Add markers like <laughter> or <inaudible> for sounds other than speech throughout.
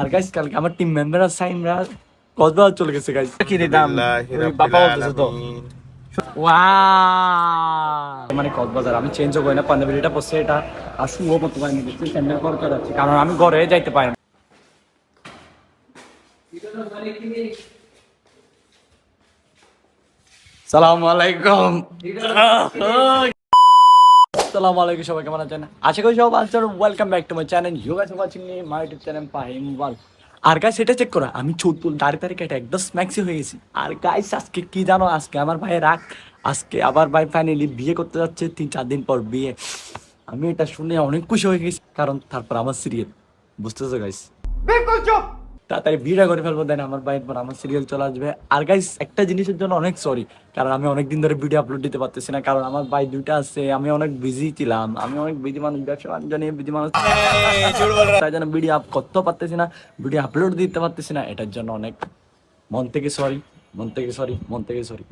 আর guys কালকে আমার team member আর সাইমরা কক্সবাজার চলে গেছে গাইস কি রে দাম? বাবা বলতেছে তো। ওয়াও মানে কক্সবাজার আমি চেঞ্জ করি না পাঞ্জাবিটা পড়ছে এটা আর শুভ মতো পাইনি দেখছি স্যান্ডেল পর যাচ্ছি কারণ আমি ঘরে যাইতে পারি না। সালাম আলাইকুম। <laughs> আসসালামু আলাইকুম, সবাই কেমন আছেন? আশা করি সব answer welcome back to my channel R watching me my YouTube channel পাহিম ওয়াল আর গাইস এটা চেক করো, আমি চৌতুল দাড়ি তারি কেটে একদম স্ম্যাক্সি হয়ে গেছি। আর গাইস আজকে কি জানো? আজকে আমার ভাই রাখ আজকে আবার ভাই ফাইনালি বিয়ে করতে যাচ্ছে, তিন চার দিন পর বিয়ে। আমি এটা শুনে অনেক খুশি হয়ে গেছি, কারণ তারপর আমার সিরিয়াল বুঝতেছো গাইস তাড়াতাড়ি ভিড়া করে ফেলব দেন আমার বাইক পর আমার সিরিয়াল চলে আসবে। আর গাইস একটা জিনিসের জন্য অনেক সরি কারণ আমি অনেকদিন ধরে ভিডিও আপলোড দিতে পারতেছি না কারণ আমার বাইক দুইটা আছে আমি অনেক বিজি ছিলাম আমি অনেক বিজি মানুষ ব্যবসা বাণিজ্য নিয়ে বিজি মানুষ। তাই জন্য ভিডিও আপ করতেও পারতেছি না ভিডিও আপলোড দিতে পারতেছি না এটার জন্য অনেক মন থেকে সরি মন থেকে সরি মন থেকে সরি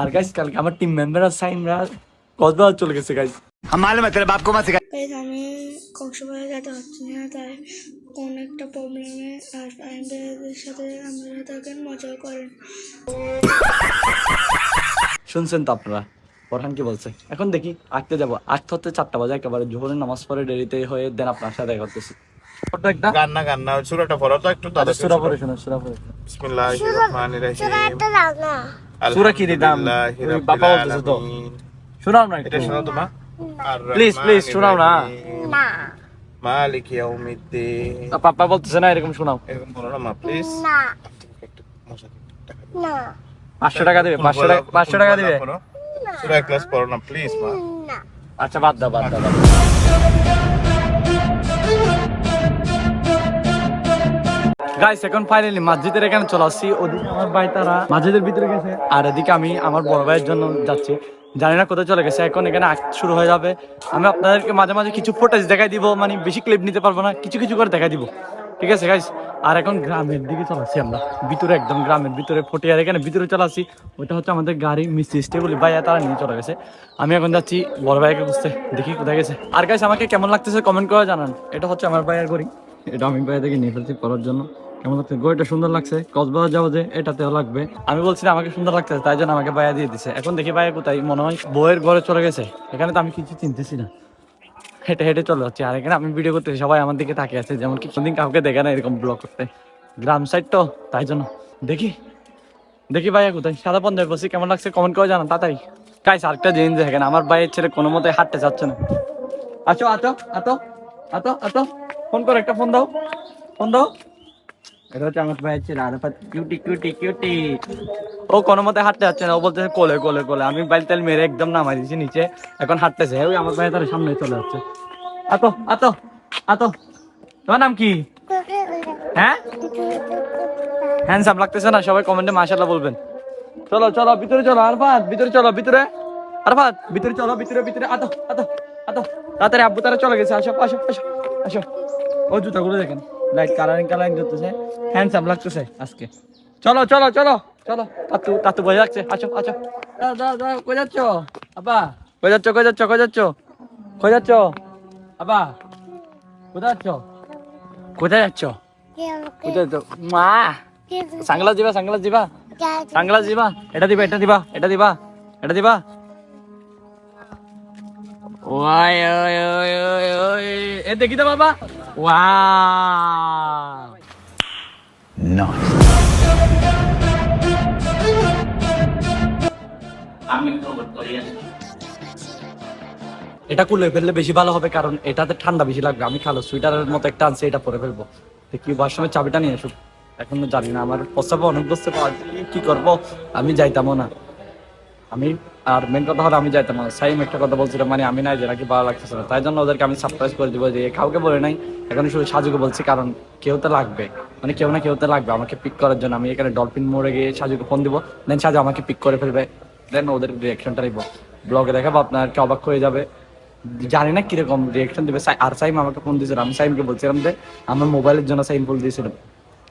আর গাইস কালকে আমার টিম মেম্বাররা সাইনরা কসবাজার চলে গেছে গাইস আমার মালে তেরে বাপ কো মা কক্সবাজার যেতে পারছি না তাই কোন একটা প্রবলেমে আর ফাইন্ডারদের সাথে আপনারা থাকেন মজা করেন। শুনছেন তো আপনারা? পরহান কি বলছে? এখন দেখি আঁকতে যাব। আঁকতে হতে চারটা বাজে একেবারে জোহরের নামাজ পড়ে দেরিতে হয়ে দেন আপনার সাথে দেখা করতেছি। গান্না গান্না সুরাটা পড়ো তো একটু তাদের সুরা পড়ে শোনো সুরা পড়ে বিসমিল্লাহির রহমানির রহিম। সূরা কি রে দাম? আলহামদুলিল্লাহি ওই বাবা বলতেছে তো। শোনাও না এটা Please, please, শোনাও না। মালিক ইয়াউমিদ্দিন। বলতেছে না এরকম শোনাও। এরকম বলো না মা প্লিজ একটু না। পাঁচশো টাকা দিবে পাঁচশো টাকা পাঁচশো টাকা দিবে। সুরা ক্লাস পড়ো না প্লিজ মা। আচ্ছা বাদ দাও বাদ দাও বাদ দাও। গাইস এখন ফাইনালি মসজিদের এখানে চলে আসছি। ওদিকে আমার ভাই তারা মসজিদের ভিতরে গেছে। আর এদিকে আমি আমার বড় ভাইয়ের জন্য যাচ্ছি। জানি না কোথায় চলে গেছে, এখন এখানে শুরু হয়ে যাবে। আমি আপনাদেরকে মাঝে মাঝে কিছু ফুটেজ দেখাই দিব মানে বেশি ক্লিপ নিতে পারব না, কিছু কিছু করে দেখাই দিব। ঠিক আছে গাইস আর এখন গ্রামের দিকে চলে আসছি আমরা। ভিতরে একদম গ্রামের ভিতরে ফটিয়ার, এখানে ভিতরে চলে ওইটা হচ্ছে আমাদের গাড়ি, মিস্ত্রি স্টেবলি ভাইয়া তারা নিয়ে চলে গেছে। আমি এখন যাচ্ছি বড় ভাইকে খুঁজতে, দেখি কোথায় গেছে। আর গাইস আমাকে কেমন লাগতেছে কমেন্ট করে জানান। এটা হচ্ছে আমার ভাইয়ের গড়ি। এটা আমি ভাইয়া থেকে নিয়ে ফেলছি পরার জন্য। কেমন লাগছে? গড়িটা সুন্দর লাগছে। কক্সবাজার যাব যে, এটাতেও লাগবে। আমি বলছি আমাকে সুন্দর লাগতেছে, তাই জন্য আমাকে ভাইয়া দিয়ে দিছে। এখন দেখি ভাইয়া কোথায়, মনে হয় বউয়ের ঘরে চলে গেছে। এখানে তো আমি কিছু চিনতেছি না। হেঁটে হেঁটে চলে যাচ্ছি। আর এখানে আমি ভিডিও করতে সবাই আমার দিকে তাকিয়ে আছে, যেমন কি কোনদিন কাউকে দেখে না এরকম ব্লগ করতে। গ্রাম সাইড তো, তাই জন্য। দেখি দেখি ভাইয়া কোথায়। সাদা পঞ্জাবি বসি, কেমন লাগছে? কমেন্ট করে জানান, তাড়াতাড়ি। গাইস আরেকটা জিনিস দেখেন, আমার ভাইয়ের ছেলে কোনো মতে হাঁটতে চাচ্ছে না। আছো আতো আতো আতো আতো ফোন করো, একটা ফোন দাও। ফোন দাও। ও কোনো মতে হাঁটতে যাচ্ছে না, ও বলতেছে কোলে কোলে কোলে। আমি বাইল তেল মেরে একদম নামাই নিচে, এখন হাঁটতেছে। ওই আমার ভাই তার সামনে চলে যাচ্ছে। আতো আতো আতো। তোমার নাম কি? হ্যাঁ? হ্যান্ডসাম লাগতেছে না, সবাই কমেন্টে মাশাআল্লাহ বলবেন। চলো চলো, ভিতরে চলো, আরফাত, ভিতরে চলো, ভিতরে। আরফাত, ভিতরে চলো, ভিতরে ভিতরে। আতো আতো আতো। তাড়াতাড়ি আব্বু তারা চলে গেছে, আসো আসো আসো আসো। ও জুতাগুলো দেখেন। লাইট কালারিং কালারিং করতেছে হ্যান্ডসাম লাগতেছে আজকে। চলো চলো চলো চলো। তাতু তাতু আসো দাও দাও দাও কই যাচ্ছ? আব্বা, কই যাচ্ছ কই যাচ্ছ কই যাচ্ছ? কই যাচ্ছ? আব্বা, কোথায় যাচ্ছ? কোথায় যাচ্ছ? কোথায় যাচ্ছ? মা! সাংগ্লাস দিবা সাংগ্লাস দিবা। সাংগ্লাস দিবা। এটা দিবা এটা দিবা এটা দিবা এটা দিবা। ওই ওই ওই ওই এ, দেখি তো বাবা। ওয়াও এটা খুলে ফেললে বেশি ভালো হবে কারণ এটাতে ঠান্ডা বেশি লাগবে। আমি খালো সুইটারের মতো একটা আনছি এটা পরে ফেলব। তো কি সময় চাবিটা নিয়ে আসুক। এখন জানি না আমার প্রস্তাবে অনেক বসতে পারছি কি করব? আমি যাইতামও না। আমি আর মেন কথা হলো আমি যাইতাম না। সাইম একটা কথা বলছিলাম মানে আমি নাই যে, নাকি ভালো লাগতেছে না। তাই জন্য ওদেরকে আমি সারপ্রাইজ করে দিব যে কাউকে বলে নাই। এখন শুধু সাজুকে বলছি, কারণ কেউ তো লাগবে। মানে কেউ না কেউ তো লাগবে আমাকে পিক করার জন্য। আমি এখানে ডলফিন মোড়ে গিয়ে সাজুকে ফোন দিব। দেন সাজু আমাকে পিক করে ফেলবে। দেন ওদের রিয়াকশনটা নিব। ব্লগে দেখাবো, আপনার কি অবাক হয়ে যাবে। জানি না কীরকম রিয়াকশন দিবে। আর সাইম আমাকে ফোন দিয়েছিল। আমি সাইমকে বলছিলাম যে, আমার মোবাইলের জন্য সাইম ফোন দিয়েছিলাম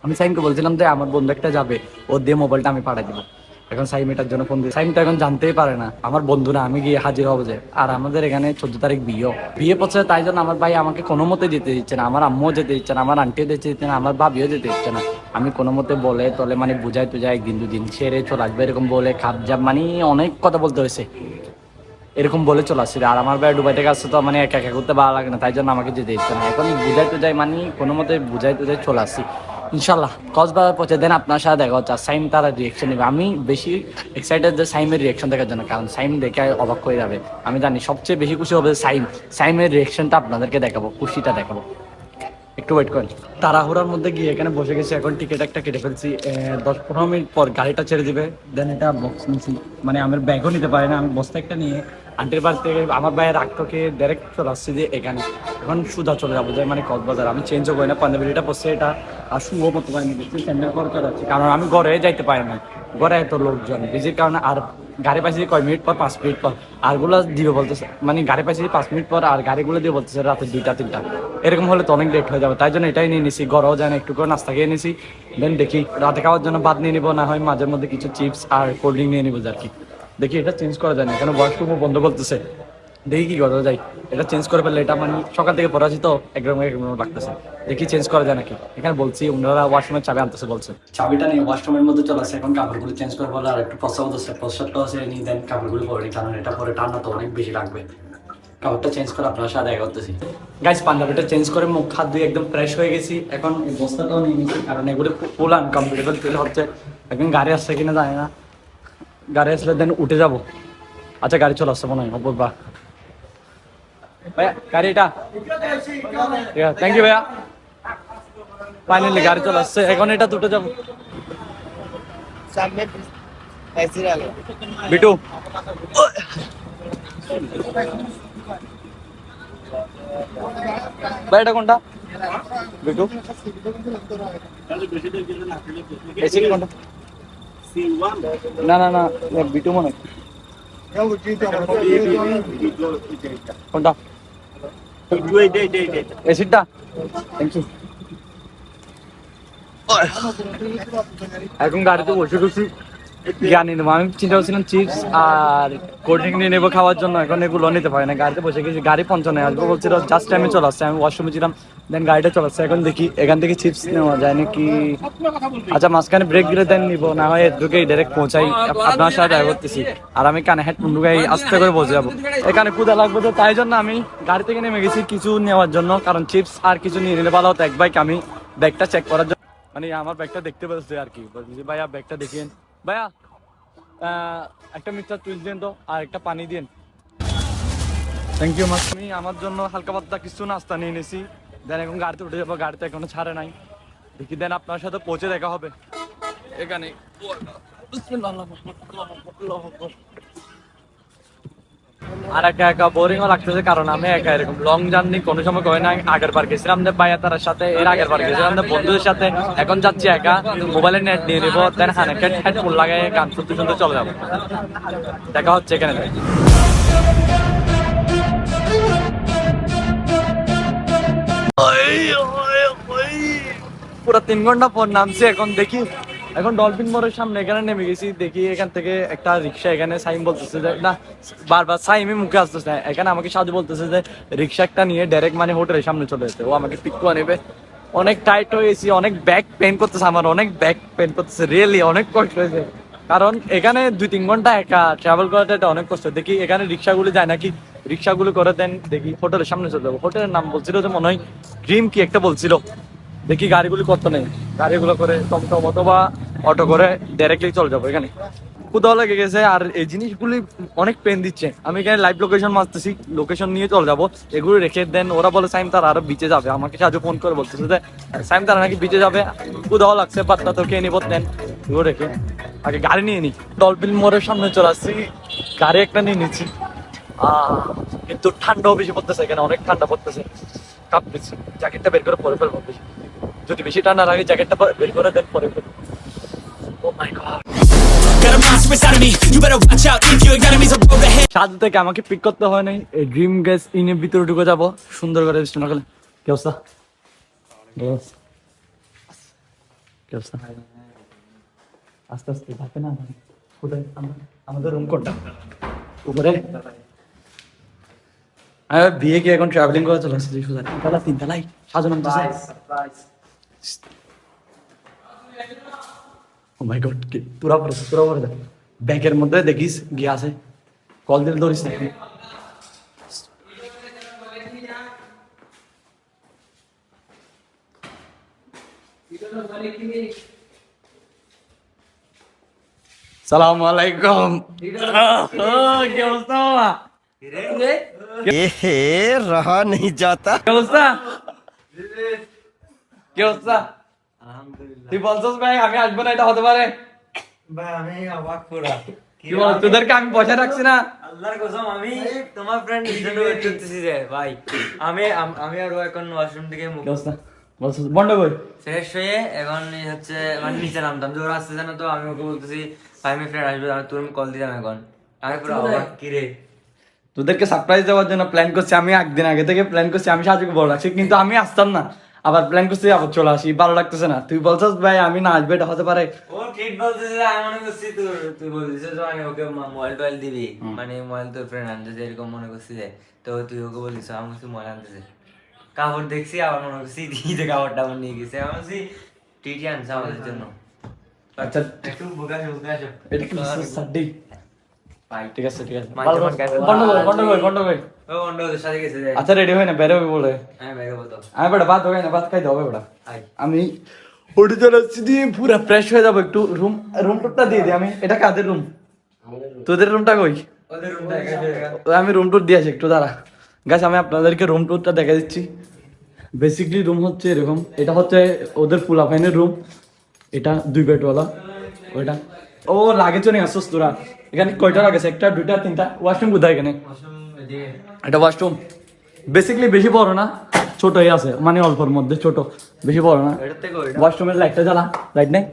আমি সাইমকে বলছিলাম যে, আমার বন্ধু একটা যাবে। ও দিয়ে মোবাইলটা আমি পাঠাই দিব। এখন সাইম এটার জন্য ফোন দিয়ে সাইম তো এখন জানতেই পারে না। আমার বন্ধুরা আমি গিয়ে হাজির হব যে। আর আমাদের এখানে চোদ্দ তারিখ বিয়ে। বিয়ে পড়ছে তাই জন্য আমার ভাই আমাকে কোনো মতে যেতে দিচ্ছে না। আমার আম্মুও যেতে দিচ্ছে না, আমার আন্টিও যেতে দিচ্ছে না, আমার ভাবিও যেতে দিচ্ছে না। আমি কোনো মতে বলে তলে মানে বুঝাই টুজাই একদিন দুদিন ছেড়ে চলে আসবে, এরকম বলে খাপ জাপ মানে অনেক কথা বলতে হয়েছে। এরকম বলে চলে আসছে আর আমার ভাই দুবাই থেকে আসছে তো মানে একা একা করতে ভালো লাগে না, তাই জন্য আমাকে যেতে দিচ্ছে না। এখন বুঝাই যাই মানে কোনো মতে বুঝাই যাই চলে আসছি। ইনশাল্লাহ কক্সবাজার পৌঁছে দেন, আপনার সাথে দেখা হচ্ছে। সাইম তারা রিয়েকশন নেবে। আমি বেশি এক্সাইটেড যে সাইমের রিয়েকশন দেখার জন্য, কারণ সাইম দেখে অবাক হয়ে যাবে। আমি জানি সবচেয়ে বেশি খুশি হবে সাইম। সাইমের রিয়েকশনটা আপনাদেরকে দেখাবো, খুশিটা দেখাবো। একটু ওয়েট করেন। তাড়াহুড়ার মধ্যে গিয়ে এখানে বসে গেছি, এখন টিকিট একটা কেটে ফেলছি। দশ পনেরো মিনিট পর গাড়িটা ছেড়ে দিবে। দেন এটা বক্স মানে আমার ব্যাগও নিতে পারি না, আমি বস্তা একটা নিয়ে আন্টির বাড়ি থেকে আমার ভাইয়ের রাগটাকে ডাইরেক্ট চলে আসছি যে এখানে। এখন সুদা চলে যাব, যে মানে কক্সবাজার। আমি চেঞ্জও করি না পাঞ্জাবিটা পড়ছে, এটা আর শুভও মতো পারিনি দেখছি চলে যাচ্ছি। কারণ আমি ঘরে যাইতে পারি না ঘরে এত লোকজন। বিজির কারণে আর গাড়ি পাইছি কয় মিনিট পর, পাঁচ মিনিট পর। আরগুলো দিবে বলতেছে মানে গাড়ি পাইছি পাঁচ মিনিট পর আর গাড়িগুলো দিয়ে বলতেছে রাতে দুইটা, তিনটা। এরকম হলে তো অনেক লেট হয়ে যাবে, তাই জন্য এটাই নিয়ে নিছি ঘরেও যায় একটু করে নাস্তা খেয়ে নিছি। দেন দেখি, রাতে খাওয়ার জন্য ভাত নিয়ে নিবো, না হয় মাঝের মধ্যে কিছু চিপস আর কোল্ড ড্রিঙ্ক নিয়ে নিবো আর কি। দেখি এটা চেঞ্জ করা যায় না। এখানে ওয়াশরুমও বন্ধ বলতেছে দেখি কি করা যায়। এটা চেঞ্জ করে ফেললে এটা মানে সকাল থেকে পড়াছি তো একদম একদম লাগতেছে। দেখি চেঞ্জ করা যায় নাকি? এখানে বলছি ওনারা ওয়াশরুমের চাবি আনতেছে বলছে। চাবিটা নিয়ে ওয়াশরুমের মধ্যে চলে আসে এখন কাপড়গুলো চেঞ্জ করে বলে আর একটু প্রস্তাব হচ্ছে প্রস্তাবটা হচ্ছে নিয়ে দেন কাপড়গুলো পরে কারণ এটা পরে ঠান্ডা তো অনেক বেশি লাগবে। কাপড়টা চেঞ্জ করে আপনার সাথে দেখা করতেছি। গাইস পাঞ্জাবিটা চেঞ্জ করে মুখ হাত দিয়ে একদম ফ্রেশ হয়ে গেছি। এখন বস্তাটাও নিয়ে নিয়েছি কারণ এগুলো ফুল আনকমফোর্টেবল ফিল হচ্ছে। এখন গাড়ি আসছে কিনা জানি না। গাড়ি আসলে দেন উঠে যাব। আচ্ছা গাড়ি চলে আসছে মনে হয় অপর বা ভাইয়া গাড়ি এটা থ্যাংক ইউ ভাইয়া। ফাইনালি গাড়ি চলে আসছে এখন এটা দুটো যাব। বিটু। ভাই এটা কোনটা? বিটু। এসি কোনটা? না না না বিটু মনে কোনটা এসিডটা থ্যাংক ইউ এখন গাড়িতে বসে গেছি আমি চিন্তা করছিলাম চিপস আর কোল্ড ড্রিঙ্ক নিয়ে নেব খাওয়ার জন্য, এখন এগুলো নিতে পারি না। গাড়িতে বসে গেছি, গাড়ি পঞ্চান্ন আসব বলছিল জাস্ট টাইমে চলে আসছে। আমি ওয়াশরুমে ছিলাম দেন গাড়িটা চলে আসছে। এখন দেখি, এখান থেকে চিপস নেওয়া যায় নাকি? আচ্ছা মাঝখানে ব্রেক দেন নিবো, না হয় ডাইরেক্ট পৌঁছাই। আপনার সাথে করতেছি। আর আমি কানে হেডফোন ঢুকাই আস্তে করে বসে যাব। এখানে কুদা লাগবে তো, তাই জন্য আমি গাড়ি থেকে নেমে গেছি কিছু নেওয়ার জন্য। কারণ চিপস আর কিছু নিয়ে নিলে ভালো হতো। এক বাইক আমি ব্যাগটা চেক করার জন্য। মানে আমার ব্যাগটা দেখতে পাচ্ছি আর কি। ভাইয়া ব্যাগটা দেখিয়েন ভাইয়া একটা মিক্সার টুইস দিন তো আর একটা পানি দিন থ্যাংক ইউ মাস আমি আমার জন্য হালকা পাতলা কিছু নাস্তা নিয়ে নিয়েছি দেন এখন গাড়িতে উঠে যাব গাড়িতে এখনও ছাড়ে নাই। দেখি দেন আপনার সাথে পৌঁছে দেখা হবে। এখানে আর একা একা বোরিংও লাগতেছে কারণ আমি একা এরকম লং জার্নি কোনো সময় করে না আগের বার গেছিলাম যে ভাইয়া তার সাথে এর আগের বার গেছিলাম যে বন্ধুদের সাথে। এখন যাচ্ছি একা মোবাইলে নেট নিয়ে নিবো দেন হানেকেট হেডফোন লাগাই গান শুনতে শুনতে চলে যাব। দেখা হচ্ছে এখানে। পুরো তিন ঘণ্টা পর নামছি এখন দেখি এখন ডলফিন মোড়ের সামনে এখানে নেমে গেছি, দেখি এখান থেকে একটা রিক্সা, এখানে সাইম বলতেছে যে, না, বারবার সাইমই মুখে আসতেছে। না। এখানে আমাকে সাজু বলতেছে যে, রিক্সা একটা নিয়ে ডাইরেক্ট মানে হোটেলের সামনে চলে যেতে। ও আমাকে পিক করে নেবে। অনেক টাইট হয়েছি অনেক ব্যাক পেন করতেছে আমার, অনেক ব্যাক পেন করতেছে রিয়েলি অনেক কষ্ট হয়েছে। কারণ এখানে দুই তিন ঘণ্টা একা ট্রাভেল করাটা এটা অনেক কষ্ট। দেখি এখানে রিক্সাগুলো যায় নাকি? রিক্সাগুলো করে দেন, দেখি হোটেলের সামনে চলে যাব। হোটেলের নাম বলছিল যে, মনে হয় ড্রিম কি একটা বলছিল। দেখি গাড়িগুলি কত নেই। গাড়িগুলো করে টমটম অথবা অটো করে ডাইরেক্টলি চলে যাব, এখানে। কোথাও লেগে গেছে আর এই জিনিসগুলি অনেক পেন দিচ্ছে। আমি এখানে লাইভ লোকেশন মারতেছি লোকেশন নিয়ে চলে যাব। এগুলো রেখে দেন, ওরা বলে, সাইম তার আরও বিচে যাবে। আমাকে সাহায্য ফোন করে বলতেছে যে, সাইম তারা নাকি বিচে যাবে। কোথাও লাগছে, পাত্তা তো খেয়ে নিবো, দেন। এগুলো রেখে আগে গাড়ি নিয়ে নিই ডলফিন মোড়ের সামনে চলে আসছি। গাড়ি একটা নিয়ে নিচ্ছি। কিন্তু ঠান্ডাও বেশি পড়তেছে এখানে, অনেক ঠান্ডা পড়তেছে। কাঁপতেছি। জ্যাকেটটা বের করে পরে ফেলব, বেশি। যদি বেশি ঠান্ডা লাগে জ্যাকেটটা বের করে দেন পরে ahead. সাজু থেকে আমাকে পিক করতে হয় নাই। এই ড্রিম গ্যাস ইনের ভিতরে ঢুকে যাব। সুন্দর করে বিষ্ণু নকলে কি অবস্থা? কি অবস্থা? আস্তে আস্তে ধাপে না কোথায় আমাদের রুম কোনটা উপরে? আমি বিয়ে কি এখন ট্রাভেলিং করে চলে আসছি? সুদা তিনতলা তিনতলাই সাজানো ও মাই গড পুরা পুরো পুরা পুরো ব্যাগের মধ্যে দেখিস গিয়ে আছে কল দিলে ধরিস না সালাম আলাইকুম কি অবস্থা বাবা ए रहा नहीं जाता কি অবস্থা? কি তুই বলছিস ভাই আমি আসব না এটা হতে পারে। ভাই আমি অবাক পুরা। কি বল তোদেরকে আমি বসে রাখছি না? আল্লাহর কসম আমি তোমার ফ্রেন্ড জন্য ওয়েট করতেছি রে ভাই। আমি আমি আর এখন ওয়াশরুম থেকে মুখ কি অবস্থা? বলছিস বন্ধ কই ফ্রেশ হয়ে এখন হচ্ছে মানে নিচে নামতাম। যে ওরা আসতেছে না তো আমি ওকে বলতেছি ভাই আমি ফ্রেন্ড আসবে আমি তোর কল দিলাম এখন। আমি পুরো অবাক কি রে? তোদেরকে সারপ্রাইজ দেওয়ার জন্য প্ল্যান করছি আমি একদিন আগে থেকে প্ল্যান করছি আমি সাহায্য বড় রাখছি কিন্তু আমি আসতাম না। আবার প্ল্যান করছি আবার চলে আসি। ভালো লাগতেছে না। তুই বলছিস ভাই আমি না আসবে এটা হতে পারে। ও ঠিক বলতেছে আমি মনে করছি তোর তুই আমি ওকে মোবাইল টোয়াইল দিবি। মানে মোবাইল তোর ফ্রেন্ড আনতেছে এরকম মনে করছি যে তো তুই ওকে বলিস আমি মোবাইল আনতেছে। কাপড় দেখছি আবার মনে করছি <laughs> কাপড়টা আমার নিয়ে গেছে। আমি বলছি টিটি আনছে আমাদের জন্য। আচ্ছা একটু বুকাশো এটা কি সাড্ডি ঠিক আছে ঠিক আছে। আচ্ছা রেডি হয় না? বেরোবে বলে। আমি বলতো আমি বেটা ভাত না ভাত খাইতে হবে বেটা। আমি উঠে চলে দিয়ে পুরো ফ্রেশ হয়ে যাব একটু। রুম রুম টুরটা দিয়ে দিই আমি এটা কাদের রুম তোদের রুমটা কই? আমি রুম টুর দিয়ে আসি একটু দাঁড়া। গাছ আমি আপনাদেরকে রুম টুরটা দেখা দিচ্ছি। বেসিকলি রুম হচ্ছে এরকম। এটা হচ্ছে ওদের ফুলা ফাইনের রুম এটা দুই বেডওয়ালা। ওইটা। ও লাগে চলে আসছিস তোরা এখানে কয়টা লাগেছে একটা দুইটা তিনটা? ওয়াশরুম কোথায় এখানে? এটা ওয়াশরুম বেসিকলি বেশি বড় না ছোটই আছে। মানে অল্পর মধ্যে ছোট। বেশি বড় না। ওয়াশরুমের লাইটটা জ্বালা। লাইট নেই?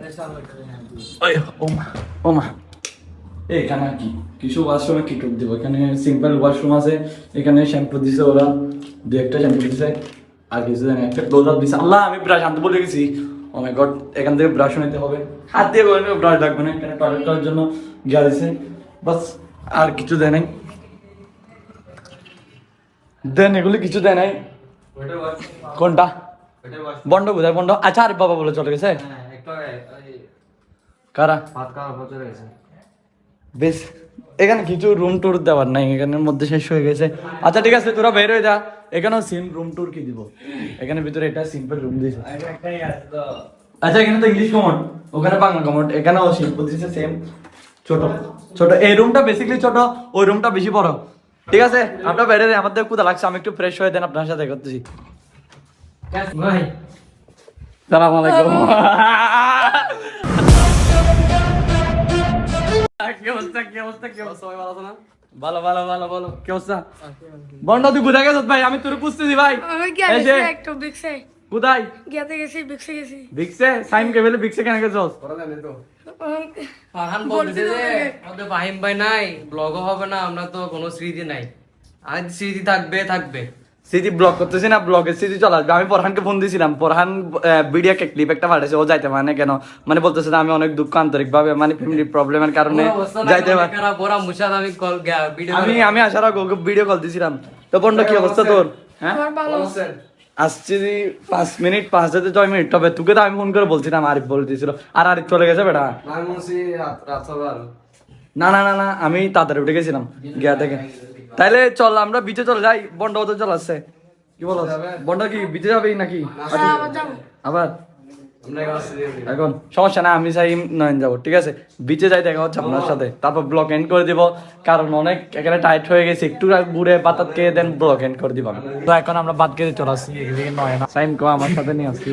এখানে আর কি? কিছু ওয়াশরুমে কি টুক দিব? এখানে সিম্পল ওয়াশরুম আছে। এখানে শ্যাম্পু দিছে ওরা। দু একটা শ্যাম্পু দিছে। আর কিছু জানি একটা ক্লোজ আপ দিছে। আল্লাহ আমি ব্রাশ আনতে বলে গেছি। ও মাই গড এখান থেকে ব্রাশ নিতে হবে। হাত দিয়ে করে ব্রাশ লাগবে না এখানে টয়লেট করার জন্য গিয়া দিছে। বাস আর কিছু দেয় নাই। দেন এগুলি কিছু দেয় নাই। কোনটা। বন্ড কোথায় বন্ড। আচ্ছা আরে বাবা বলে চলে গেছে। হ্যাঁ, ওই কারা। বেশ এখানে কিছু রুম টুর দেওয়ার নাই এখানের মধ্যে শেষ হয়ে গেছে। আচ্ছা ঠিক আছে তোরা বের হয়ে যা। এখানেও সেম রুম ট্যুর কি দিব? এখানে ভিতরে এটা সিম্পল রুম দিয়েছে। আচ্ছা এখানে তো ইংলিশ কমন ওখানে বাংলা কমন এখানেও শিল্প দিয়েছে সেম ছোট ছোট। এই রুমটা বেসিক্যালি ছোট ওই রুমটা বেশি বড়। ঠিক আছে? আমরা বেড়ে আমাদের কোথা লাগছে আমি একটু ফ্রেশ হয়ে দেন আপনার সাথে করতেছি। ভাই। সালাম আলাইকুম। কি অবস্থা কি অবস্থা কি অবস্থা? সবাই ভালো আছো না? ভালো ভালো ভালো ভালো। কি অবস্থা? বন্ড তুই ভাই? আমি তোর ভাই। আমি কি এই একটু বিক্সে কোথায়? গিয়াতে গেছি বিক্সে গেছি। সাইম কে বলে কেন গেছস? ফারহান বলছে যে আমাদের ফাহিম ভাই নাই ব্লগও হবে না আমরা তো কোনো স্মৃতি নাই। আর স্মৃতি থাকবে থাকবে। স্মৃতি ব্লগ করতেছি না ব্লগের স্মৃতি চলে আসবে। আমি পরহানকে ফোন দিয়েছিলাম পরহান ভিডিও কে ক্লিপ একটা পাঠাইছে ও যাইতে মানে কেন? মানে বলতেছে আমি অনেক দুঃখ আন্তরিক ভাবে মানে ফ্যামিলি প্রবলেমের কারণে যাইতে আমি কল ভিডিও আমি আমি আসার আগে ওকে ভিডিও কল দিয়েছিলাম তো বন্ড কি অবস্থা তোর? হ্যাঁ? আসছি পাঁচ মিনিট পাঁচ থেকে ছয় মিনিট। তবে তোকে তো আমি ফোন করে বলছিলাম আরিফ বলে দিয়েছিল আর আরিফ চলে গেছে বেটা। না না না না আমি তাড়াতাড়ি উঠে গেছিলাম। গিয়া থেকে তাইলে চল আমরা বিচে চলে যাই বন্ড তো চল আসছে কি বলো? বন্ড কি বিচে যাবে নাকি আবার? এখন সমস্যা না আমি চাই নয়ন যাব ঠিক আছে? বিচে যাই দেখা হচ্ছে আপনার সাথে। তারপর ব্লক এন্ড করে দিব কারণ অনেক এখানে টাইট হয়ে গেছে একটু ঘুরে বাতাত খেয়ে দেন ব্লক এন্ড করে দিব তো এখন আমরা বাদ খেতে চলে আসছি নয়ন। সাইন কো আমার সাথে নিয়ে আসছি।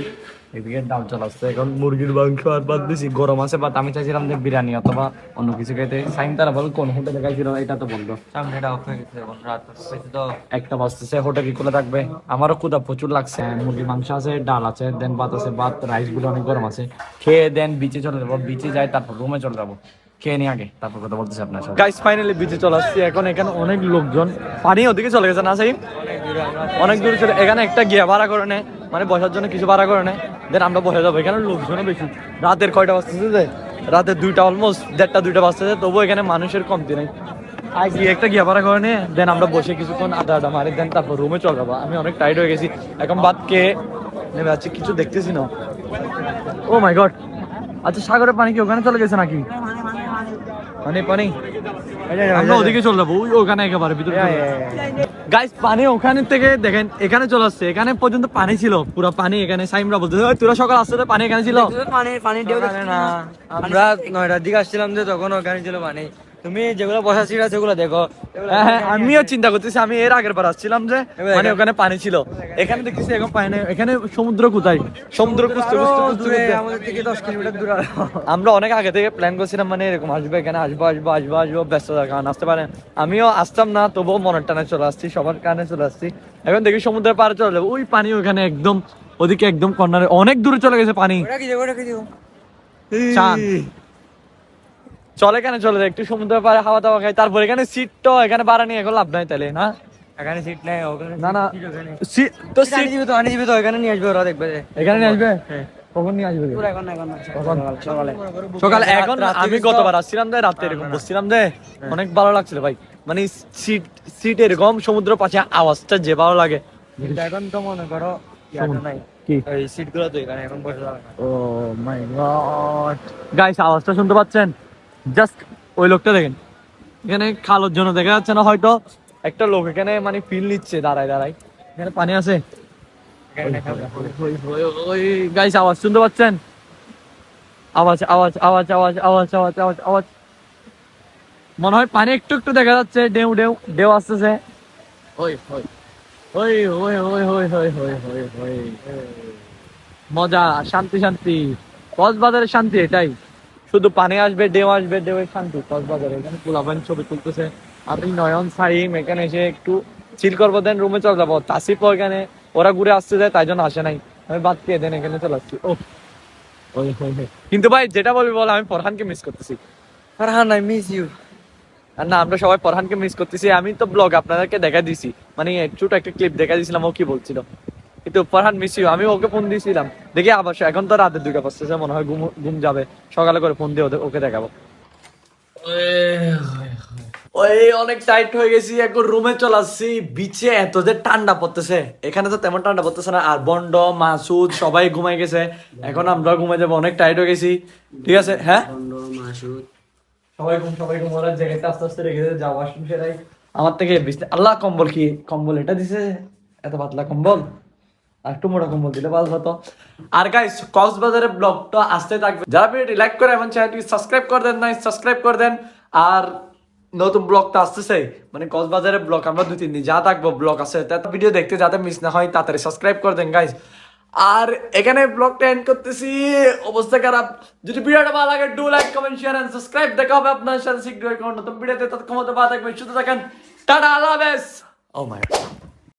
এদিকে ডাল চলে আসছে এখন মুরগির মাংস আর বাদ দিছি গরম আছে বাট আমি চাইছিলাম যে বিরিয়ানি অথবা অন্য কিছু খেতে সাইন তারা বল কোন হোটেলে খাইছিল? এটা তো বলল সামনেটা off হয়ে গেছে, এখন রাত হয়েছে তো। একটা বাজতেছে হোটেল কি খোলা থাকবে? আমারও ক্ষুদা প্রচুর লাগছে। মুরগির মাংস আছে ডাল আছে দেন ভাত আছে ভাত রাইসগুলো অনেক গরম আছে। খেয়ে দেন বিচে চলে যাব। বিচে যাই তারপর রুমে চলে যাব। খেয়ে নি আগে তারপর কথা বলতেছি আপনার সাথে। গাইস ফাইনালি বিচে চলে আসছি। এখন এখানে অনেক লোকজন পানি ওদিকে চলে গেছে না সাই অনেক দূরে চলে এখানে একটা গিয়া ভাড়া করে নেয় মানে বসার জন্য কিছু ভাড়া করে নেয়। দেন আমরা বসে যাব। এখানে লোকজনও বেশি। রাতের কয়টা বাজতেছে যে? রাতে দুইটা অলমোস্ট দেড়টা দুইটা বাজতেছে তবুও এখানে মানুষের কমতি নেই। আর গিয়ে একটা গিয়ে ভাড়া করে নিয়ে দেন আমরা বসে কিছুক্ষণ আড্ডা আড্ডা মারি দেন তারপর রুমে চলে যাব। আমি অনেক টাইট হয়ে গেছি। এখন বাদ কে নেমে যাচ্ছি কিছু দেখতেছি না। ও মাই গড আচ্ছা সাগরের পানি কি ওখানে চলে গেছে নাকি? পানি পানি। আমরা ওদিকে চলে যাব। ওই ওখানে একেবারে ভিতরে গাইস পানি ওখানে থেকে দেখেন এখানে চলে আসছে। এখানে পর্যন্ত পানি ছিল পুরো পানি এখানে। সাইমরা বলতে তোরা সকাল আসছে তো পানি এখানে ছিল। আমরা নয়টার দিকে আসছিলাম যে তখন ওখানে ছিল পানি। তুমি যেগুলো বসা ছিল ওগুলো দেখো। হ্যাঁ, হ্যাঁ, আমিও চিন্তা করতেছি আমি এর আগের বার আসছিলাম যে মানে ওখানে পানি ছিল। এখানে দেখতেছি এখন পানি নেই। এখানে সমুদ্র কোথায়? সমুদ্র খুঁজতে খুঁজতে দূরে আমাদের থেকে দশ কিলোমিটার দূরে আমরা অনেক আগে থেকে প্ল্যান করছিলাম মানে এরকম আসব এখানে আসব আসব আসব আসব ব্যস্ততার কারণ আসতে পারেন আমিও আসতাম না তবুও মনের টানে চলে আসছি সবার কারণে চলে আসছি। এখন দেখি সমুদ্রের পাড়ে চলে যাব। ওই পানি ওখানে একদম ওদিকে একদম কর্নারে অনেক দূরে চলে গেছে পানি কি দেবো ওটা কি দেবো চান চলে কেন চলে যায়? একটু সমুদ্রের পাড়ে হাওয়া দাওয়া খাই তারপর এখানে সিট তো এখানে বাড়া নিয়ে এখন লাভ নাই তাহলে না? এখানে সিট নেই ওখানে না না সিট তো সিট দিবে তো আনি দিবে তো এখানে নিয়ে আসবে ওরা দেখবে এখানে নিয়ে আসবে? কখন নিয়ে আসবে? এখন এখন সকালে সকালে এখন আমি গতবার আসছিলাম যে রাতে এরকম বসছিলাম যে অনেক ভালো লাগছিল ভাই। মানে সিট সিট এরকম সমুদ্র পাশে আওয়াজটা যে ভালো লাগে। এখন তো মনে করো নাই। তো এখানে এখন বসে ও মাই গড গাইস আওয়াজটা শুনতে পাচ্ছেন? জাস্ট ওই লোকটা দেখেন। এখানে খালোর জন্য দেখা যাচ্ছে না হয়তো একটা লোক এখানে মানে ফিল নিচ্ছে দাঁড়ায় দাঁড়ায়। এখানে পানি আছে। গাইস আওয়াজ শুনতে পাচ্ছেন? আওয়াজ আওয়াজ আওয়াজ আওয়াজ আওয়াজ আওয়াজ আওয়াজ আওয়াজ। মনে হয় পানি একটু একটু দেখা যাচ্ছে ডেউ ডেউ ডেউ আসতেছে। ওই ওই ওই ওই ওই ওই ওই ওই ওই ওই। মজা শান্তি শান্তি। কক্সবাজারের শান্তি এটাই। শুধু পানি আসবে ডেউ আসবে ডেউয়ের শান্তি, কক্সবাজারে। এখানে পোলাপান ছবি তুলতেছে। আমি নয়ন, সাইম, এখানে এসে একটু চিল করব দেন রুমে চলে যাব। তাসিফ এখানে, ওরা ঘুরে আসতে যায় তাই জন্য আসে নাই। আমি বাদ দিয়ে দেন, এখানে চলে আসছি। ও। কিন্তু ভাই, যেটা বলবি বল, আমি ফরহানকে মিস করতেছি। ফারহান আই মিস ইউ আর না, আমরা সবাই ফরহানকে মিস করতেছি। আমি তো ব্লগ আপনাদেরকে দেখা দিছি। মানে ছোট একটা ক্লিপ দেখা দিয়েছিলাম ও কি বলছিল? কিন্তু ফরহান মিস ইউ আমি ওকে ফোন দিয়েছিলাম। দেখি আবার এখন তো রাতে দুইটা বাজতেছে মনে হয় ঘুম ঘুম যাবে। সকালে করে ফোন দিয়ে ওকে দেখাবো। ওই অনেক টাইট হয়ে গেছি এখন রুমে চলে আসছি। বিচে এত যে ঠান্ডা পড়তেছে। এখানে তো তেমন ঠান্ডা পড়তেছে না। আর বন্ড মাসুদ সবাই ঘুমাই গেছে। এখন আমরা ঘুমে যাব। অনেক টাইট হয়ে গেছি। ঠিক আছে হ্যাঁ? সবাই ঘুম সবাই ঘুম। ওরা জেগেতে আস্তে আস্তে রেখে যাও ওয়াশরুম সেরাই আমার থেকে আল্লাহ কম্বল কি? কম্বল এটা দিছে? এত পাতলা কম্বল? একটু মোটা কম্বল দিলে ভালো হতো। আর গাইস কক্সবাজারের ব্লগটা আসতে থাকবে। যারা ভিডিওটি লাইক করে এবং চ্যানেলটি সাবস্ক্রাইব করে দেন, নাই সাবস্ক্রাইব করে দেন। আর নতুন ব্লগটা আসতেছে মানে কক্সবাজারের ব্লগ, আমরা দুই, তিন দিন যা থাকব, ব্লগ আছে তাতে ভিডিও দেখতে যাতে মিস না হয়, তাড়াতাড়ি সাবস্ক্রাইব করে দেন গাইস আর এখানে ব্লগটা এন্ড করতেছি। অবস্থা খারাপ। যদি ভিডিওটা ভালো লাগে do like comment share and subscribe দেখা হবে আপনার সাথে শীঘ্রই নতুন ভিডিওতে ততক্ষণ মতো ভালো থাকবেন, সুস্থ থাকেন। টাটা, আল্লাহ হাফেজ। ও মাই গড